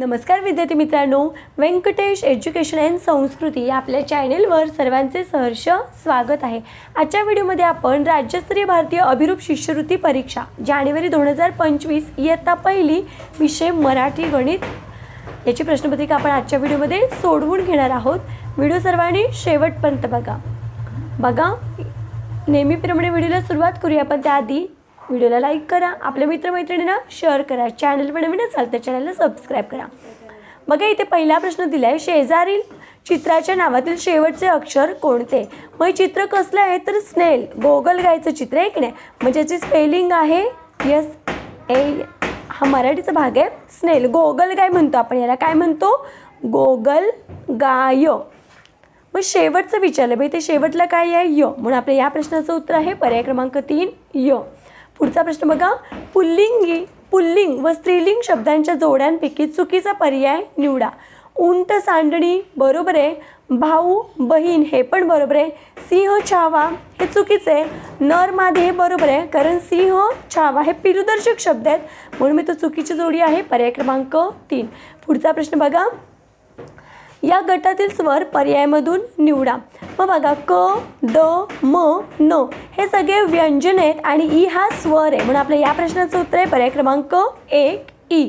नमस्कार विद्यार्थी मित्रांनो. व्यंकटेश एज्युकेशन अँड संस्कृती या आपल्या चॅनेलवर सर्वांचे सहर्ष स्वागत आहे. आजच्या व्हिडिओमध्ये आपण राज्यस्तरीय भारतीय अभिरूप शिष्यवृत्ती परीक्षा जानेवारी दोन हजार पंचवीस इयत्ता पहिली विषय मराठी गणित याची प्रश्नपत्रिका आपण आजच्या व्हिडिओमध्ये सोडवून घेणार आहोत. व्हिडिओ सर्वांनी शेवटपर्यंत बघा. बघा नेहमीप्रमाणे व्हिडिओला सुरुवात करूया पण त्याआधी व्हिडिओला लाईक करा आपल्या मित्रमैत्रिणींना शेअर करा. चॅनलवर नवीन असाल तर चॅनलला सबस्क्राईब करा. बघा इथे पहिला प्रश्न दिला आहे शेजारील चित्राच्या नावातील शेवटचे अक्षर कोणते? मग हे चित्र कसलं आहे? तर स्नेल गोगल गायचं चित्र आहे की नाही? मग ज्याची स्पेलिंग आहे यस ए हा मराठीचा भाग आहे स्नेल गोगल गाय म्हणतो आपण याला. काय म्हणतो? गोगल गाय. मग शेवटचं विचारलं बाई ते शेवटला काय आहे? य. म्हणून आपल्या या प्रश्नाचं उत्तर आहे पर्याय क्रमांक तीन य. पुढचा प्रश्न बघा. पुल्लिंगी पुल्लिंग व स्त्रीलिंग शब्दांच्या जोड्यांपैकी चुकीचा पर्याय निवडा. उंट सांडणी बरोबर आहे. भाऊ बहीण हे पण बरोबर आहे. सिंह छावा हे चुकीचं आहे. नर मादे हे बरोबर आहे. कारण सिंह छावा हे पिरुदर्शक शब्द आहेत. म्हणून मी तो चुकीची जोडी आहे. पर्याय क्रमांक तीन. पुढचा प्रश्न बघा. या गटातील स्वर पर्यायामधून निवडा. मग बघा क द म न हे सगळे व्यंजन आहेत आणि ई हा स्वर आहे. म्हणून आपल्या या प्रश्नाचं उत्तर आहे पर्याय क्रमांक एक ई.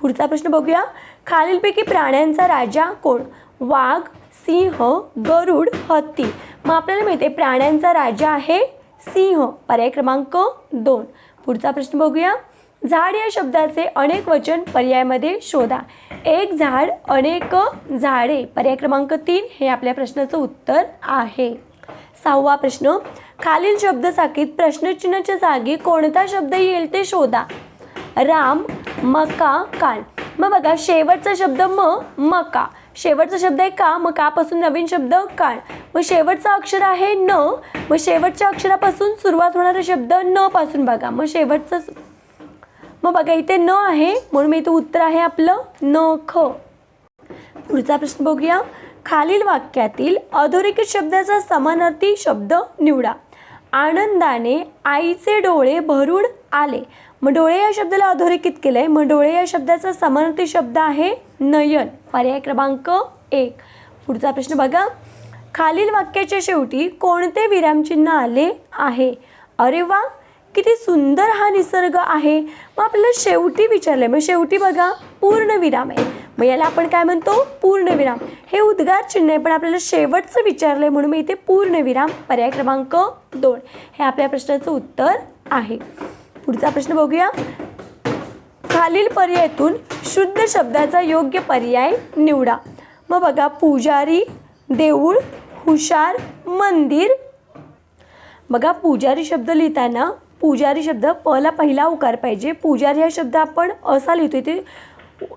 पुढचा प्रश्न बघूया. खालीलपैकी प्राण्यांचा राजा कोण? वाघ सिंह गरुड हत्ती. मग आपल्याला माहिती आहे प्राण्यांचा राजा आहे सिंह. पर्याय क्रमांक दोन. पुढचा प्रश्न बघूया. झाड या शब्दाचे अनेक वचन पर्यायामध्ये शोधा. एक झाड अनेक झाडे. पर्याय क्रमांक तीन हे आपल्या प्रश्नाचं उत्तर आहे. सहावा प्रश्न खालील शब्दसाखीत प्रश्नचिन्हाच्या जागी कोणता शब्द येईल ते शोधा. राम मका काळ मग बघा शेवटचा शब्द म मका. शेवटचा शब्द आहे का? मग कापासून नवीन शब्द काळ. मग शेवटचा अक्षर आहे न. मग शेवटच्या अक्षरापासून सुरुवात होणारा शब्द न पासून बघा. मग शेवटचं मग बघा इथे न आहे म्हणून मी इथं उत्तर आहे आपलं न ख. पुढचा प्रश्न बघूया. खालील वाक्यातील अधोरेखित शब्दाचा समानार्थी शब्द निवडा. आनंदाने आईचे डोळे भरून आले. मग डोळे या शब्दाला अधोरेखित केलंय. मग डोळे या शब्दाचा समानार्थी शब्द आहे नयन. पर्याय क्रमांक एक. पुढचा प्रश्न बघा. खालील वाक्याच्या शेवटी कोणते विरामचिन्ह आले आहे? अरे वा किती सुंदर हा निसर्ग आहे. मग आपल्याला शेवटी विचारलं आहे मग शेवटी बघा पूर्ण विराम आहे. मग याला आपण काय म्हणतो? पूर्ण विराम हे उद्गार चिन्ह आहे पण आपल्याला शेवटचं विचारलं आहे म्हणून मी इथे पूर्ण विराम पर्याय क्रमांक दोन. हे आपल्या प्रश्नाचं उत्तर आहे. पुढचा प्रश्न बघूया. खालील पर्यायातून शुद्ध शब्दाचा योग्य पर्याय निवडा. मग बघा पुजारी देऊळ हुशार मंदिर. बघा पुजारी शब्द लिहिताना पुजारी शब्द पला पहिला उकार पाहिजे. पुजारी हा शब्द आपण असा लिहितो इथे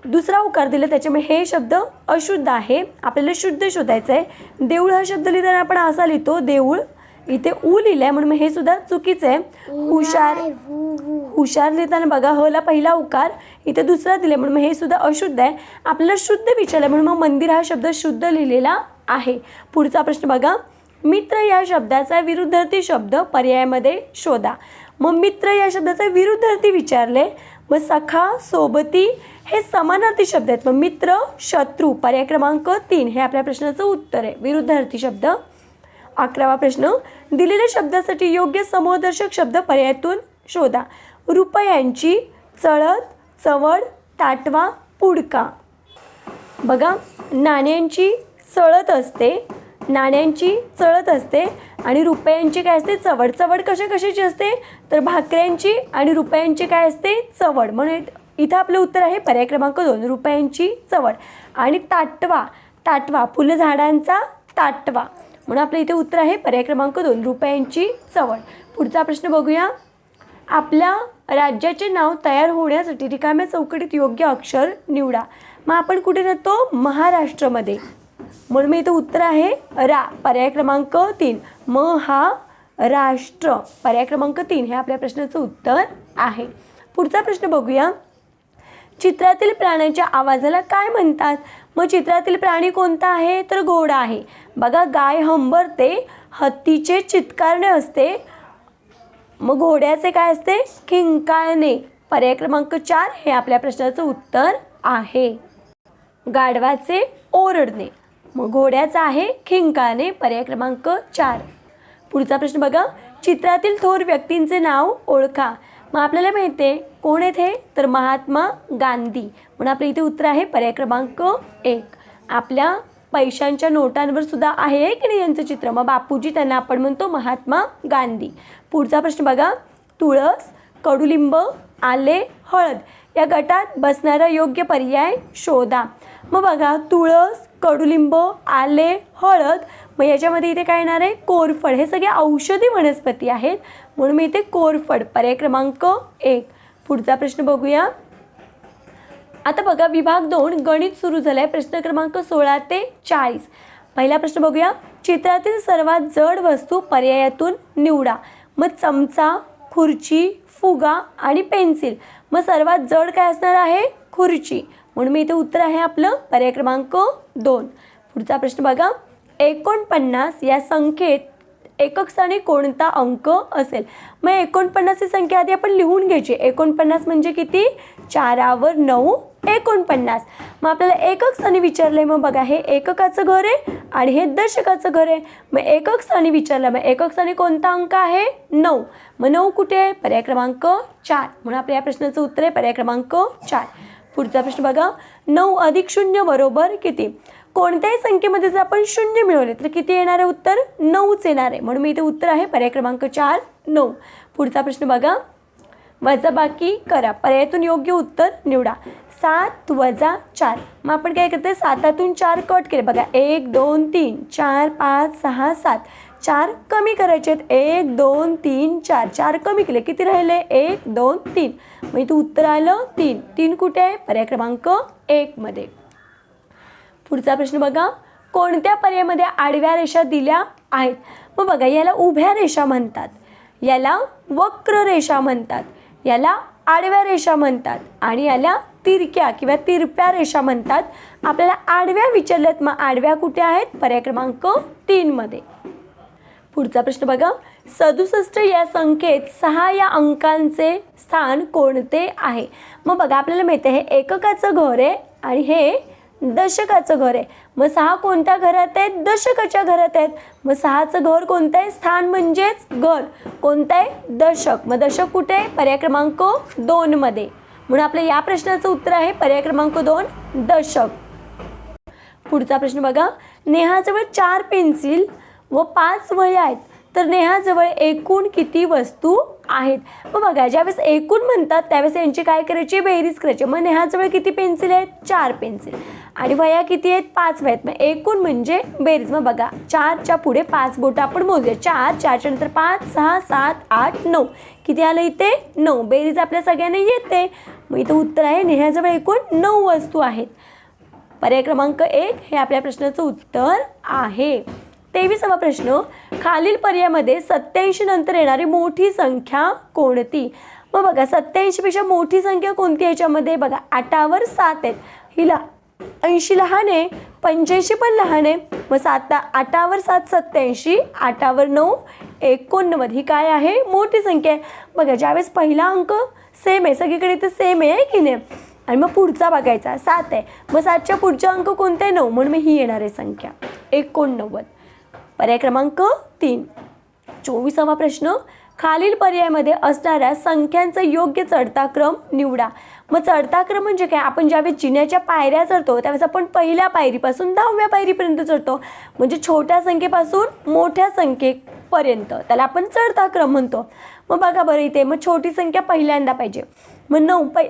दुसरा उकार दिला त्याच्यामुळे हे शब्द अशुद्ध आहे. आपल्याला शुद्ध शोधायचं आहे देऊळ हा शब्द लिहिताना आपण असा लिहितो देऊळ. इथे ऊ लिहिलं आहे म्हणून हे सुद्धा चुकीचं आहे हुशार हुशार लिहिताना बघा हला पहिला उकार इथे दुसरा दिला म्हणून हे सुद्धा अशुद्ध आहे. आपल्याला शुद्ध विचारलं म्हणून मग मंदिर हा शब्द शुद्ध लिहिलेला आहे. पुढचा प्रश्न बघा. मित्र या शब्दाचा विरुद्धार्थी शब्द पर्यायामध्ये शोधा. मग मित्र या शब्दाचा विरुद्धार्थी विचारले मग सखा सोबती हे समानार्थी शब्द आहेत. मग मित्र शत्रू पर्याय क्रमांक तीन हे आपल्या प्रश्नाचं उत्तर आहे. विरुद्धार्थी शब्द. अकरावा प्रश्न दिलेल्या शब्दासाठी योग्य समूहदर्शक शब्द पर्यायातून शोधा. रुपयांची चळत चवड ताटवा पुडका. बघा नाण्यांची चळत असते नाण्यांची चळत असते आणि रुपयांची काय असते? चवड. चवड कशा कशाची असते? तर भाकऱ्यांची आणि रुपयांची काय असते? चवड. म्हणून इथं आपलं उत्तर आहे पर्याय क्रमांक दोन रुपयांची चवड. आणि ताटवा. ताटवा. फुलझाडांचा ताटवा. म्हणून आपलं इथे उत्तर आहे पर्याय क्रमांक दोन रुपयांची चवड. पुढचा प्रश्न बघूया. आपल्या राज्याचे नाव तयार होण्यासाठी रिकाम्या चौकटीत योग्य अक्षर निवडा. मग आपण कुठे राहतो? महाराष्ट्रामध्ये. म्हणून मी इथं उत्तर आहे रा पर्याय क्रमांक तीन. म हा राष्ट्र पर्याय क्रमांक तीन हे आपल्या प्रश्नाचं उत्तर आहे. पुढचा प्रश्न बघूया. चित्रातील प्राण्याच्या आवाजाला काय म्हणतात? मग चित्रातील प्राणी कोणता आहे? तर घोडा आहे. बघा गाय हंबरते हत्तीचे चित्कारणे असते. मग घोड्याचे काय असते? किंकाळणे पर्याय क्रमांक चार हे आपल्या प्रश्नाचं उत्तर आहे. गाढवाचे ओरडणे. मग घोड्याचा आहे खिंकाने पर्याय क्रमांक चार. पुढचा प्रश्न बघा. चित्रातील थोर व्यक्तींचे नाव ओळखा. मग आपल्याला माहिती आहे कोण आहेत हे? तर महात्मा गांधी. म्हणून आपल्या इथे उत्तर आहे पर्याय क्रमांक एक. आपल्या पैशांच्या नोटांवर सुद्धा आहे की नाही यांचं चित्र? मग बापूजी त्यांना आपण म्हणतो महात्मा गांधी. पुढचा प्रश्न बघा. तुळस कडुलिंब आले हळद या गटात बसणारा योग्य पर्याय शोधा. मग बघा तुळस कडुलिंब आले हळद मग याच्यामध्ये इथे काय येणार आहे? कोरफड. हे सगळे औषधी वनस्पती आहेत. म्हणून मी इथे कोरफड. पर्याय क्रमांक एक. पुढचा प्रश्न बघूया. आता बघा विभाग दोन गणित सुरू झालं आहे प्रश्न क्रमांक सोळा ते चाळीस. पहिला प्रश्न बघूया. चित्रातील सर्वात जड वस्तू पर्यायातून निवडा. मग चमचा खुर्ची फुगा आणि पेन्सिल. मग सर्वात जड काय असणार आहे? खुर्ची. म्हणून मी इथे उत्तर आहे आपलं पर्याय क्रमांक दोन. पुढचा प्रश्न बघा. एकोणपन्नास या संख्येत एकक स्थानी कोणता अंक असेल? मग एकोणपन्नास ही संख्या आधी आपण लिहून घ्यायची. एकोणपन्नास म्हणजे किती? चारावर नऊ. एकोणपन्नास. मग आपल्याला एकक स्थानी विचारलंय मग बघा हे एककाचं घर आहे आणि हे दशकाचं घर आहे. मग एकक स्थानी विचारलं मग एकक स्थानी कोणता अंक आहे? नऊ. मग नऊ कुठे आहे? पर्याय क्रमांक चार. म्हणून आपल्या या प्रश्नाचं उत्तर आहे पर्याय क्रमांक चार. पुढचा प्रश्न बघा. नऊ अधिक शून्य बरोबर किती? कोणत्याही संख्येमध्ये जर आपण शून्य मिळवले तर किती येणार आहे उत्तर? नऊच येणार. आहे म्हणून मी इथे उत्तर आहे पर्याय क्रमांक चार नऊ. पुढचा प्रश्न बघा. वजाबाकी करा. पर्यायातून योग्य उत्तर निवडा. सात वजा चार. मग आपण काय करते सातातून चार कट केले. बघा एक दोन तीन चार पाच सहा सात. चार कमी करायचे आहेत एक दोन तीन चार. चार कमी केले. किती राहिले? एक दोन तीन. मग इथं उत्तर आलं तीन. तीन कुठे? आहे पर्याय क्रमांक एकमध्ये पुढचा प्रश्न बघा. कोणत्या पर्यायामध्ये आडव्या रेषा दिल्या आहेत? मग बघा याला उभ्या रेषा म्हणतात. याला वक्र रेषा म्हणतात. याला आडव्या रेषा म्हणतात. आणि याला तिरक्या किंवा तिरप्या रेषा म्हणतात. आपल्याला आडव्या विचारल्यात. मग आडव्या कुठे आहेत? पर्याय क्रमांक तीनमध्ये पुढचा प्रश्न बघा. सदुसष्ट या संख्येत सहा या अंकांचे स्थान कोणते आहे? मग बघा आपल्याला माहिती आहे हे एककाचं घर आहे आणि हे दशकाचं घर आहे. मग सहा कोणत्या घरात आहेत? दशकाच्या घरात आहेत. मग सहाचं घर कोणतं आहे? स्थान म्हणजेच घर. कोणतं आहे? दशक. मग दशक कुठे आहे? पर्याय क्रमांक दोनमध्ये म्हणून आपल्या या प्रश्नाचं उत्तर आहे पर्याय क्रमांक दोन दशक. पुढचा प्रश्न बघा. नेहाजवळ चार पेन्सिल व पाच वह्या आहेत. तर नेहाजवळ एकूण किती वस्तू आहेत? मग बघा ज्यावेळेस एकूण म्हणतात त्यावेळेस यांची काय करायची? बेरीज करायची. मग नेहाजवळ किती पेन्सिल आहेत? चार पेन्सिल. आणि वह्या किती आहेत? पाच वयात आहेत. मग एकूण म्हणजे बेरीज. मग बघा चारच्या पुढे पाच बोटं आपण मोजूया. चार चारच्या नंतर पाच सहा सात आठ नऊ. किती आलं इथे? नऊ. बेरीज आपल्या सगळ्यांना येते. मग इथं उत्तर आहे नेहाजवळ एकूण नऊ वस्तू आहेत. पर्याय क्रमांक एक हे आपल्या प्रश्नाचं उत्तर आहे. तेवीसावा प्रश्न खालील पर्यायामध्ये सत्याऐंशी नंतर येणारी मोठी संख्या कोणती? मग बघा सत्याऐंशीपेक्षा मोठी संख्या कोणती याच्यामध्ये? बघा आठावर सात आहेत. हिला ऐंशी लहान आहे पंच्याऐंशी पण लहान आहे. मग सात आठावर सात सत्याऐंशी आठावर नऊ एकोणनव्वद. ही काय आहे? मोठी संख्या आहे. बघा ज्यावेळेस पहिला अंक सेम आहे सगळीकडे तर सेम आहे की नाही? आणि मग पुढचा बघायचा सात आहे. मग सातच्या पुढचा अंक कोणते? नऊ. म्हणून मग ही येणार आहे संख्या. एकोणनव्वद. पर्याय क्रमांक तीन. चोवीसावा प्रश्न खालील पर्यायामध्ये असणाऱ्या संख्यांचा योग्य चढता क्रम निवडा. मग चढता क्रम म्हणजे काय? आपण ज्यावेळेस जिन्याच्या पायऱ्या चढतो त्यावेळेस आपण पहिल्या पायरीपासून दहाव्या पायरीपर्यंत चढतो. म्हणजे छोट्या संख्येपासून मोठ्या संख्येपर्यंत. त्याला आपण चढता क्रम म्हणतो. मग बघा बरं इथे मग छोटी संख्या पहिल्यांदा पाहिजे. मग नऊ पै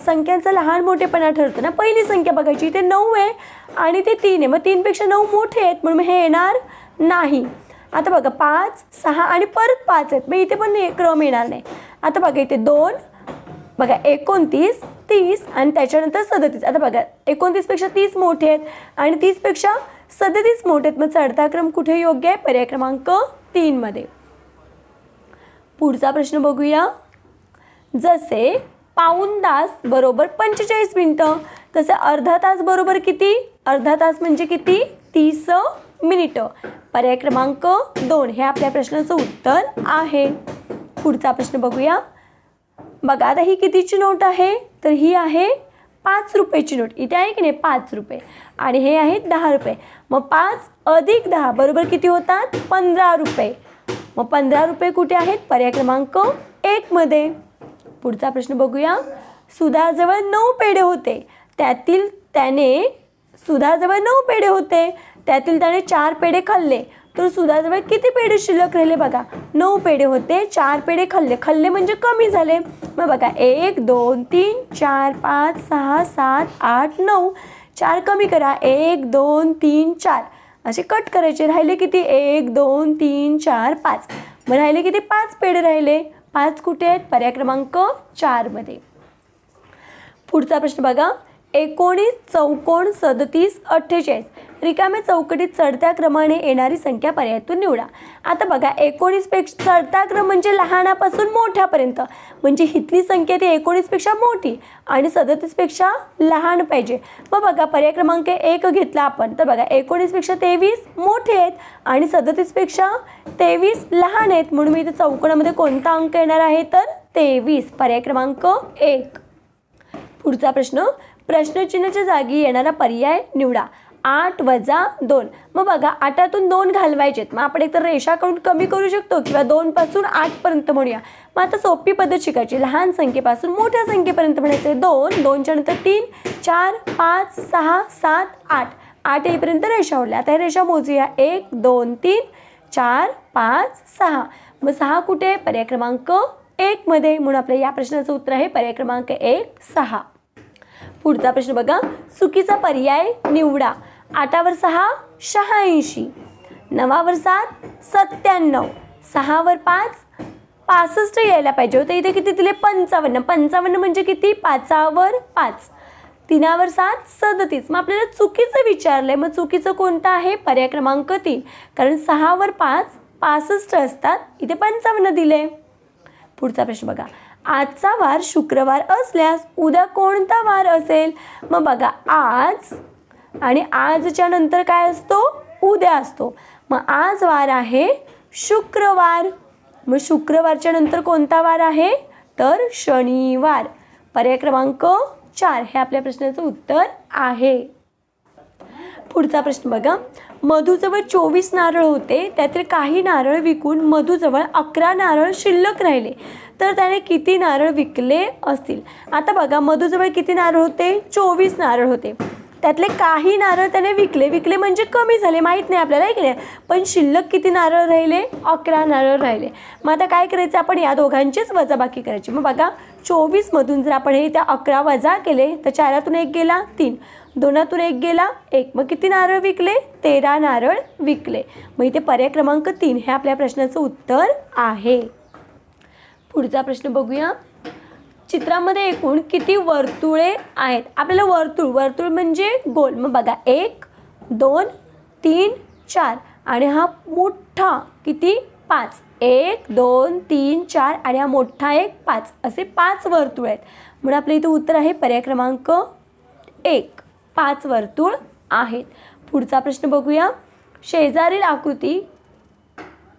संख्यांचा लहान मोठेपणा ठरतो ना? पहिली संख्या बघायची इथे नऊ आहे आणि ते तीन आहे. मग तीनपेक्षा नऊ मोठे आहेत म्हणून हे येणार नाही. आता बघा पाच सहा आणि परत पाच आहेत. मग इथे पण क्रम येणार नाही. आता बघा इथे दोन बघा एकोणतीस तीस आणि त्याच्यानंतर सदतीस. आता बघा एकोणतीसपेक्षा तीस मोठे आहेत आणि तीसपेक्षा सदतीस मोठे आहेत. मग चढता क्रम कुठे योग्य आहे? पर्याय क्रमांक तीनमध्ये पुढचा प्रश्न बघूया. जसे पाऊण तास बरोबर पंचेचाळीस मिनटं तसे अर्धा तास बरोबर किती? अर्धा तास म्हणजे किती? तीस. मिनिटं. पर्याय क्रमांक दोन. हे आपल्या प्रश्नाचं उत्तर आहे. पुढचा प्रश्न बघूया. बघा आता ही कितीची नोट आहे? तर ही आहे पाच रुपयाची नोट. इथे आहे की नाही? पाच रुपये. आणि हे आहेत दहा रुपये. मग पाच अधिक दहा बरोबर किती होतात? पंधरा रुपये. मग पंधरा रुपये कुठे आहेत? पर्याय क्रमांक एकमध्ये पुढचा प्रश्न बघूया. सुधाजवळ नऊ पेढे होते. त्यातील त्याने सुधाजवळ नऊ पेढे होते. त्यातील त्याने चार पेढे खाल्ले. तर सुधाजवळ किती पेढे शिल्लक राहिले बघा. नऊ पेढे होते चार पेढे खाल्ले. खाल्ले म्हणजे कमी झाले. मग बघा एक दोन तीन चार पाच सहा सात आठ नऊ. चार कमी करा. एक दोन तीन चार. असे कट करायचे. राहिले किती? एक दोन तीन चार पाच. मग राहिले किती? पाच पेढे राहिले. पाच कुठे आहेत? पर्याय क्रमांक चारमध्ये. पुढचा प्रश्न बघा. एकोणीस चौकोन सदतीस अठ्ठेचाळीस. रिकाम्या चौकटीत चढत्या क्रमाने येणारी संख्या पर्यायातून निवडा. आता बघा एकोणीसपेक्षा चढता क्रम म्हणजे लहानापासून मोठ्यापर्यंत. म्हणजे हिथली संख्या ती एकोणीसपेक्षा मोठी आणि सदतीसपेक्षा लहान पाहिजे. मग बघा पर्याय क्रमांक एक घेतला आपण. तर बघा एकोणीसपेक्षा तेवीस मोठे आहेत आणि सदतीसपेक्षा तेवीस लहान आहेत. म्हणून मी इथे चौकोनामध्ये कोणता अंक येणार आहे? तर तेवीस. पर्याय क्रमांक एक. पुढचा प्रश्न. प्रश्नचिन्हाच्या जागी येणारा पर्याय निवडा. आठ वजा दोन. मग बघा आठातून दोन घालवायचेत. मग आपण एकतर रेषा करून कमी करू शकतो किंवा दोनपासून आठपर्यंत म्हणूया. मग आता सोपी पद्धत शिकायची. लहान संख्येपासून मोठ्या संख्येपर्यंत म्हणायचे. दोन दोनच्या नंतर तीन चार पाच सहा सात आठ. आठ येईपर्यंत रेषा उरल्या आता हे रेषा मोजूया. एक दोन तीन चार पाच सहा. मग सहा कुठे? पर्याय क्रमांक एकमध्ये म्हणून आपल्या या प्रश्नाचं उत्तर आहे पर्याय क्रमांक एक सहा. पुढचा प्रश्न बघा. चुकीचा पर्याय निवडा. आठावर सहा शहाऐंशी. नवावर सात सत्त्याण्णव. सहावर पाच पासष्ट यायला पाहिजे होतं. इथे किती दिले? पंचावन्न. पंचावन्न म्हणजे किती? पाचावर पाच. तीनावर सात सदतीस. मग आपल्याला चुकीचं विचारलं आहे मग चुकीचं कोणतं आहे? पर्याय क्रमांक तीन. कारण सहावर पाच पासष्ट असतात. इथे पंचावन्न दिले पुढचा प्रश्न बघा. आजचा वार शुक्रवार असल्यास उद्या कोणता वार असेल? मग बघा आज आणि आजच्या नंतर काय असतो? उद्या असतो. मग आज वार आहे शुक्रवार. मग शुक्रवारच्या नंतर कोणता वार आहे? तर शनिवार. पर्याय क्रमांक चार हे आपल्या प्रश्नाचं उत्तर आहे. पुढचा प्रश्न बघा. मधूजवळ चोवीस नारळ होते त्यातील काही नारळ विकून मधूजवळ अकरा नारळ शिल्लक राहिले. तर त्याने किती नारळ विकले असतील? आता बघा मधूजवळ किती नारळ होते? चोवीस नारळ होते. त्यातले काही नारळ त्याने विकले. विकले म्हणजे कमी झाले माहीत नाही आपल्याला ऐकले पण शिल्लक किती नारळ राहिले? अकरा नारळ राहिले. मग आता काय करायचं आपण? या दोघांचीच वजाबाकी करायची. मग बघा चोवीसमधून जर आपण हे त्या अकरा वजा केले तर चारातून एक गेला तीन. दोनातून एक गेला एक. मग किती नारळ विकले? तेरा नारळ विकले. मग इथे पर्याय क्रमांक तीन हे आपल्या प्रश्नाचं उत्तर आहे. पुढचा प्रश्न बघूया. चित्रामध्ये एकूण किती वर्तुळे आहेत? आपल्याला वर्तुळ वर्तुळ म्हणजे गोल. मग बघा एक दोन तीन चार. आणि हा मोठा किती? पाच. एक दोन तीन चार. आणि हा मोठा एक पाच. असे पाच वर्तुळ आहेत. म्हणून आपल्या इथं उत्तर आहे पर्याय क्रमांक एक. पाच वर्तुळ आहेत. पुढचा प्रश्न बघूया. शेजारील आकृती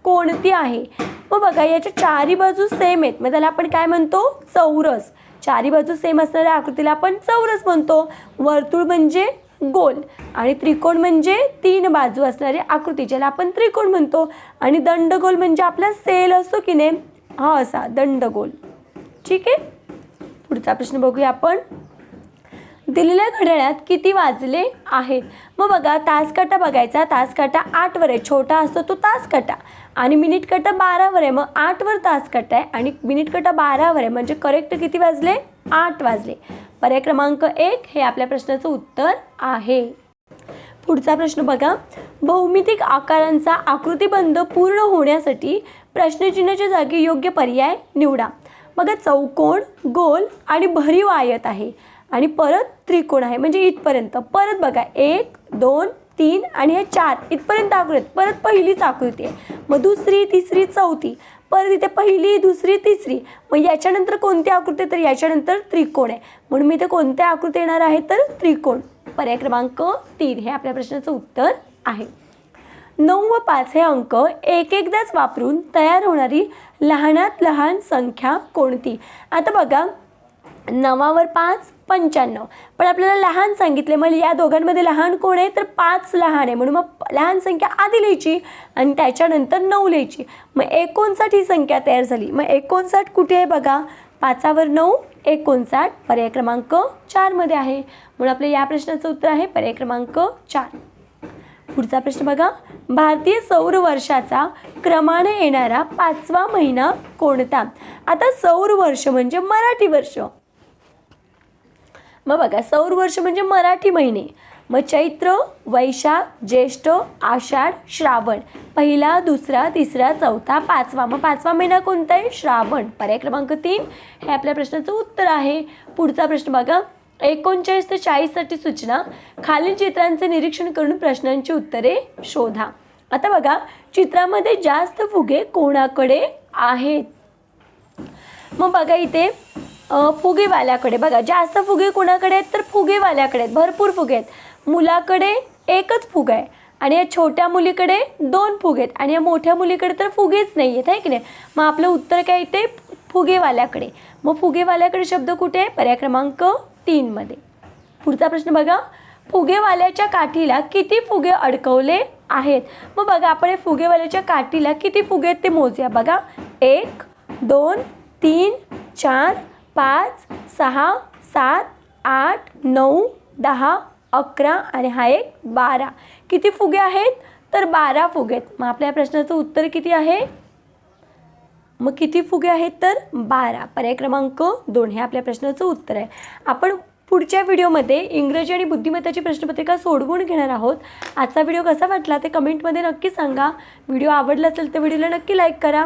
कोणती आहे? मग बघा याच्या चारी बाजू सेम आहेत. मग त्याला आपण काय म्हणतो? चौरस. चारी बाजू सेम असणाऱ्या आकृतीला आपण चौरस म्हणतो. वर्तुळ म्हणजे गोल आणि त्रिकोण म्हणजे तीन बाजू असणारी आकृती ज्याला आपण त्रिकोण म्हणतो. आणि दंडगोल म्हणजे आपला सेल असतो की नाही? हा असा दंडगोल. ठीक आहे? पुढचा प्रश्न बघूया आपण. दिलेल्या घड्याळात किती वाजले आहेत? मग बघा तासकाटा बघायचा. तासकाटा आठवर आहे. छोटा असतो तो तासकाटा. आणि मिनिट कटा बारावर आहे. मग आठवर तास कट आहे. आणि मिनिट कटा बारावर आहे. म्हणजे करेक्ट किती वाजले? आठ वाजले. पर्याय क्रमांक एक हे आपल्या प्रश्नाचं उत्तर आहे. पुढचा प्रश्न बघा. भौमितिक आकारांचा आकृतीबंध पूर्ण होण्यासाठी प्रश्नचिन्हाच्या जागी योग्य पर्याय निवडा. बघा चौकोन गोल आणि भरीव आयत आहे. आणि परत त्रिकोण आहे. म्हणजे इथपर्यंत. परत बघा. एक दोन तीन आणि हे चार इथपर्यंत आकृती आहेत. परत पहिलीच आकृती आहे. मग दुसरी तिसरी चौथी. परत इथे पहिली दुसरी तिसरी. मग याच्यानंतर कोणती आकृती आहे? तर याच्यानंतर त्रिकोण आहे. म्हणून मी इथे कोणत्या आकृती येणार आहे? तर त्रिकोण. पर्याय क्रमांक तीन. हे आपल्या प्रश्नाचं उत्तर आहे. नऊ व पाच हे अंक एक एकदाच वापरून तयार होणारी लहानात लहान संख्या कोणती? आता बघा नवावर पाच पंच्याण्णव. पण आपल्याला लहान सांगितले. मग या दोघांमध्ये लहान कोण आहे? तर पाच लहान आहे. म्हणून मग लहान संख्या आधी लिहायची आणि त्याच्यानंतर नऊ लिहायची. मग एकोणसाठ ही संख्या तयार झाली. मग एकोणसाठ कुठे आहे बघा? पाचावर नऊ एकोणसाठ पर्याय क्रमांक चारमध्ये आहे. म्हणून आपल्या या प्रश्नाचं उत्तर आहे पर्याय क्रमांक चार. पुढचा प्रश्न बघा. भारतीय सौर वर्षाचा क्रमाने येणारा पाचवा महिना कोणता? आता सौर वर्ष म्हणजे मराठी वर्ष. मग बघा सौर वर्ष म्हणजे मराठी महिने. मग चैत्र वैशाख ज्येष्ठ आषाढ श्रावण. पहिला दुसरा तिसरा चौथा पाचवा. मग पाचवा महिना कोणता आहे? श्रावण. पर्याय क्रमांक तीन. हे आपल्या प्रश्नाचं उत्तर आहे. पुढचा प्रश्न बघा. एकोणचाळीस ते चाळीससाठी सूचना. खालील चित्रांचे निरीक्षण करून प्रश्नांची उत्तरे शोधा. आता बघा चित्रामध्ये जास्त फुगे कोणाकडे आहेत? मग बघा इथे फुगेवाल्याकडे. बघा जास्त फुगे कोणाकडे आहेत तर फुगेवाल्याकडे आहेत. भरपूर फुगे आहेत. मुलाकडे एकच फुगा आहे आणि या छोट्या मुलीकडे दोन फुगे आहेत. आणि या मोठ्या मुलीकडे तर फुगेच नाही आहेत आहे की नाही? मग आपलं उत्तर काय येते फुगेवाल्याकडे. मग फुगेवाल्याकडे शब्द कुठे आहे? पर्याय क्रमांक तीनमध्ये पुढचा प्रश्न बघा. फुगेवाल्याच्या काठीला किती फुगे अडकवले आहेत? मग बघा आपण हे फुगेवाल्याच्या काठीला किती फुगे आहेत ते मोजूया. बघा. एक दोन तीन चार पाच सहा सात आठ नऊ दहा अकरा आणि हा एक बारा. किती फुगे आहेत? तर बारा फुगे आहेत. मग आपल्या या प्रश्नाचं उत्तर किती आहे? मग किती फुगे आहेत तर? बारा. पर्याय क्रमांक दोन. हे आपल्या प्रश्नाचं उत्तर आहे. आपण पुढच्या व्हिडिओमध्ये इंग्रजी आणि बुद्धिमत्ताची प्रश्नपत्रिका सोडवून घेणार आहोत. आजचा व्हिडिओ कसा वाटला ते कमेंटमध्ये नक्की सांगा. व्हिडिओ आवडला असेल तर व्हिडिओला नक्की लाईक करा.